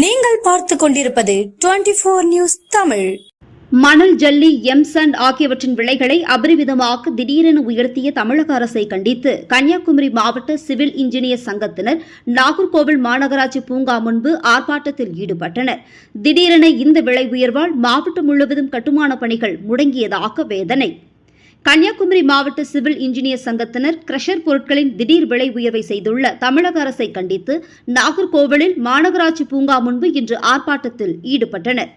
நீங்கள் பார்த்து கொண்டிருப்பது டுவெண்டி போர் நியூஸ் தமிழ். மணல் ஜல்லி எம்சண்ட் ஆகியவற்றின் விலைகளை அபரிவிதமாக திடீரென உயர்த்திய தமிழக அரசை கண்டித்து கன்னியாகுமரி மாவட்ட சிவில் இன்ஜினியர் சங்கத்தினர் நாகர்கோவில் மாநகராட்சி பூங்கா முன்பு ஆர்ப்பாட்டத்தில் ஈடுபட்டனர். திடீரென இந்த விலை உயர்வால் மாவட்டம் முழுவதும் கட்டுமான பணிகள் முடங்கியதாக வேதனை. கன்னியாகுமரி மாவட்ட சிவில் இன்ஜினியர் சங்கத்தினர் கிரஷர் பொருட்களின் திடீர் விலை உயர்வை செய்துள்ள தமிழக அரசை கண்டித்து நாகர்கோவிலில் மாநகராட்சி பூங்கா முன்பு இன்று ஆர்ப்பாட்டத்தில் ஈடுபட்டனர்.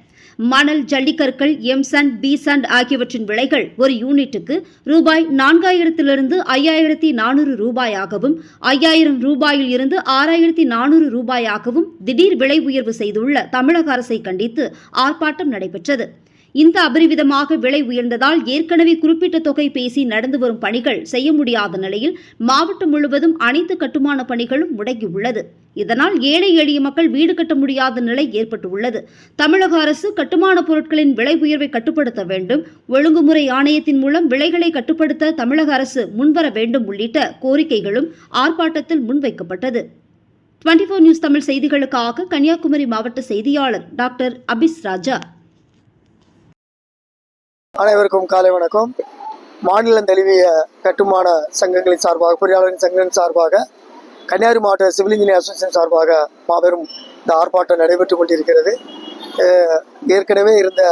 மணல் ஜல்லிக்கற்கள் எம்சண்ட் பிசண்ட் ஆகியவற்றின் விலைகள் ஒரு யூனிட்டுக்கு ரூபாய் நான்காயிரத்திலிருந்து ஐயாயிரத்தி நானூறு ரூபாயாகவும் ஐயாயிரம் ரூபாயில் இருந்து ஆறாயிரத்தி நானூறு ரூபாயாகவும் திடீர் விலை உயர்வு செய்துள்ள தமிழக அரசை கண்டித்து ஆர்ப்பாட்டம் நடைபெற்றது. இந்த அபரிவிதமாக விலை உயர்ந்ததால் ஏற்கனவே குறிப்பிட்ட தொகை பேசி நடந்து வரும் பணிகள் செய்ய முடியாத நிலையில் மாவட்டம் முழுவதும் அனைத்து கட்டுமான பணிகளும் முடங்கியுள்ளது. இதனால் ஏழை எளிய மக்கள் வீடு கட்ட முடியாத நிலை ஏற்பட்டுள்ளது. தமிழக அரசு கட்டுமான பொருட்களின் விலை உயர்வை கட்டுப்படுத்த வேண்டும். ஒழுங்குமுறை ஆணையத்தின் மூலம் விலைகளை கட்டுப்படுத்த தமிழக அரசு முன்வர வேண்டும் உள்ளிட்ட கோரிக்கைகளும் ஆர்ப்பாட்டத்தில் முன்வைக்கப்பட்டது. டுவெண்டி ஃபோர் நியூஸ் தமிழ் செய்திகளுக்காக கன்னியாகுமரி மாவட்ட செய்தியாளர் டாக்டர் அபிஸ் ராஜா. அனைவருக்கும் காலை வணக்கம். மாநிலம் தழுவிய கட்டுமான சங்கங்களின் சார்பாக பொறியாளரின் சங்கங்களின் சார்பாக கன்னியாகுமரி மாவட்ட சிவில் இன்ஜினியர் அசோசியேஷன் சார்பாக மாபெரும் இந்த ஆர்ப்பாட்டம் நடைபெற்று கொண்டிருக்கிறது. ஏற்கனவே இருந்த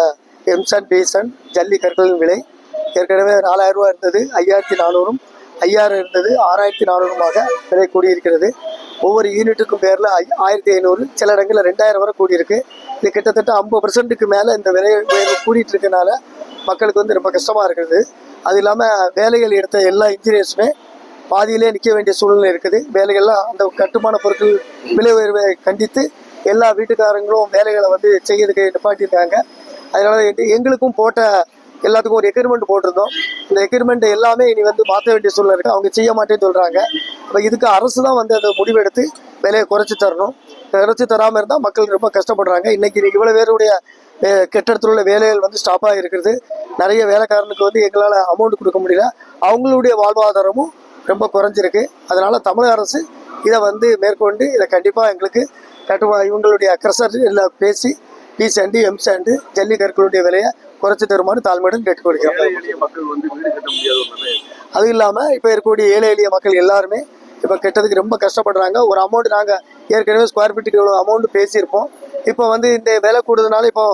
எம்சன் பீசன் ஜல்லி கற்களின் விலை ஏற்கனவே நாலாயிரம் ரூபா இருந்தது ஐயாயிரத்தி நானூறும் ஐயாயிரம் இருந்தது ஆறாயிரத்தி நானூறுமாக விலை கூடியிருக்கிறது. ஒவ்வொரு யூனிட்டுக்கும் பேரில் ஆயிரத்தி ஐநூறு சில இடங்களில் ரெண்டாயிரம் வரை கூடியிருக்கு. இது கிட்டத்தட்ட ஐம்பது பர்சன்ட்டுக்கு மேலே இந்த விலை உயர்வு கூடிட்டு இருக்கனால மக்களுக்கு வந்து ரொம்ப கஷ்டமாக இருக்குது அது இல்லாமல் வேலைகள் எடுத்த எல்லா இன்ஜினியர்ஸுமே பாதியிலே நிற்க வேண்டிய சூழ்நிலை இருக்குது. வேலைகள்லாம் அந்த கட்டுமான பொருட்கள் விலை உயர்வை கண்டித்து எல்லா வீட்டுக்காரங்களும் வேலைகளை வந்து செய்யறதுக்கு நிப்பாட்டியிருக்காங்க. அதனால எங்களுக்கும் போட்ட எல்லாத்துக்கும் ஒரு எக்ரிமெண்ட் போட்டிருந்தோம். இந்த எக்ரிமெண்ட் எல்லாமே இனி வந்து மாற்ற வேண்டிய சூழ்நிலை இருக்குது அவங்க செய்ய மாட்டேன்னு சொல்கிறாங்க அப்போ இதுக்கு அரசு தான் வந்து அந்த முடிவெடுத்து விலையை குறைச்சி தரணும். குறைச்சி தராமல் இருந்தால் மக்கள் ரொம்ப கஷ்டப்படுறாங்க. இன்னைக்கு இவ்வளோ பேருடைய கட்டடத்தில் உள்ள வேலைகள் வந்து ஸ்டாப்பாக இருக்கிறது நிறைய வேலைக்காரனுக்கு வந்து எங்களால் அமௌண்ட் கொடுக்க முடியல. அவங்களுடைய வாழ்வாதாரமும் ரொம்ப குறைஞ்சிருக்கு. அதனால தமிழக அரசு இதை வந்து மேற்கொண்டு இதை கண்டிப்பாக எங்களுக்கு கட்டுமா இவங்களுடைய க்ரஷர் இல்லை பேசி பி சாண்டு எம் சாண்டு ஜல்லி கற்களுடைய விலையை குறைச்சி தருமாறு தாழ்மையுடன் கேட்டுக்கொள்கிறோம். அது இல்லாமல் இப்போ இருக்கக்கூடிய ஏழை எளிய மக்கள் எல்லாருமே இப்போ கெட்டதுக்கு ரொம்ப கஷ்டப்படுறாங்க. ஒரு அமௌண்ட் நாங்கள் ஏற்கனவே ஸ்கொயர் ஃபீட்டுக்கு இவ்வளோ அமௌண்ட் பேசியிருப்போம். இப்போ வந்து இந்த விலை கூடுதனால இப்போ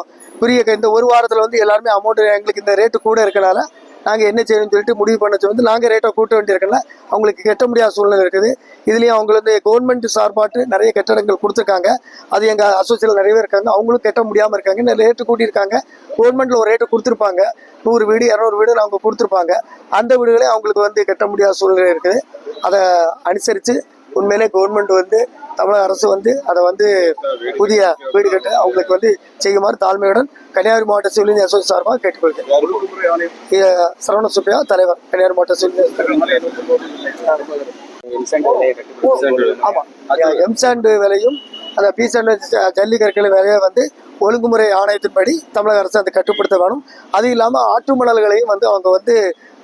புரிய இந்த ஒரு வாரத்தில் வந்து எல்லாருமே அமௌண்ட் எங்களுக்கு இந்த ரேட்டு கூட இருக்கனால நாங்கள் என்ன செய்யணும்னு சொல்லிட்டு முடிவு பண்ண வந்து நாங்கள் ரேட்டை கூட்ட வேண்டியிருக்கல அவங்களுக்கு கட்ட முடியாத சூழ்நிலை இருக்குது. இதுலேயும் அவங்க வந்து கவர்மெண்ட் சார்பாட்டு நிறைய கட்டடங்கள் கொடுத்துருக்காங்க. அது எங்கள் அசோசியேஷன் நிறையவே இருக்காங்க. அவங்களும் கட்ட முடியாமல் இருக்காங்க. இந்த ரேட்டு கூட்டியிருக்காங்க. கவர்மெண்ட்டில் ஒரு ரேட்டு கொடுத்துருப்பாங்க. நூறு வீடு இரநூறு வீடு அவங்க கொடுத்துருப்பாங்க. அந்த வீடுகளே அவங்களுக்கு வந்து கட்ட முடியாத சூழ்நிலை இருக்குது. அதை அனுசரித்து உண்மையிலே கவர்மெண்ட் வந்து தமிழக அரசு வந்து அதை வந்து புதிய வீடு கட்ட அவங்களுக்கு வந்து செய்யுமாறு தாழ்மையுடன் கன்னியாகுமரி மாவட்ட சிவில் இன்ஜினியர் அசோசியேஷன் சார்பாக கேட்டுக்கொள்கிறேன். சரவண சுப்பையா தலைவர் கன்னியாகுமரி மாவட்ட சிவில் ஆமாம் எம்சாண்டு விலையும் அந்த பீசாண்டு ஜல்லி கற்கள் விலையை வந்து ஒழுங்குமுறை ஆணையத்தின்படி தமிழக அரசு அதை கட்டுப்படுத்த வேணும். அது இல்லாமல் ஆற்று மணல்களையும் வந்து அவங்க வந்து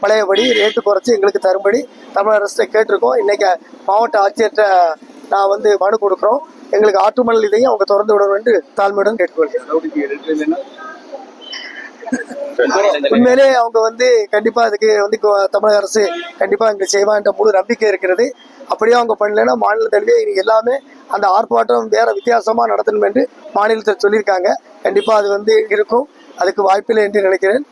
பழையபடி ரேட்டு குறைச்சி எங்களுக்கு தரும்படி தமிழக அரசை கேட்டிருக்கோம். இன்னைக்கு மாவட்ட ஆட்சியர்கிட்ட நான் வந்து மனு கொடுக்குறோம். எங்களுக்கு ஆற்று மணல் இதையும் அவங்க திறந்து விடணும் என்று தாழ்மையுடன் கேட்டுக்கொள்கிறேன். உண்மையிலே அவங்க வந்து கண்டிப்பா அதுக்கு வந்து தமிழக அரசு கண்டிப்பா எங்களுக்கு செய்வான்ற முழு நம்பிக்கை இருக்கிறது. அப்படியே அவங்க பண்ணலைன்னா மாநில தழுவிய எல்லாமே அந்த ஆர்ப்பாட்டம் வேற வித்தியாசமாக நடத்தணும் என்று மாநிலத்தில் சொல்லியிருக்காங்க. கண்டிப்பாக அது வந்து இருக்கும். அதுக்கு வாய்ப்பில்லை என்று நினைக்கிறேன்.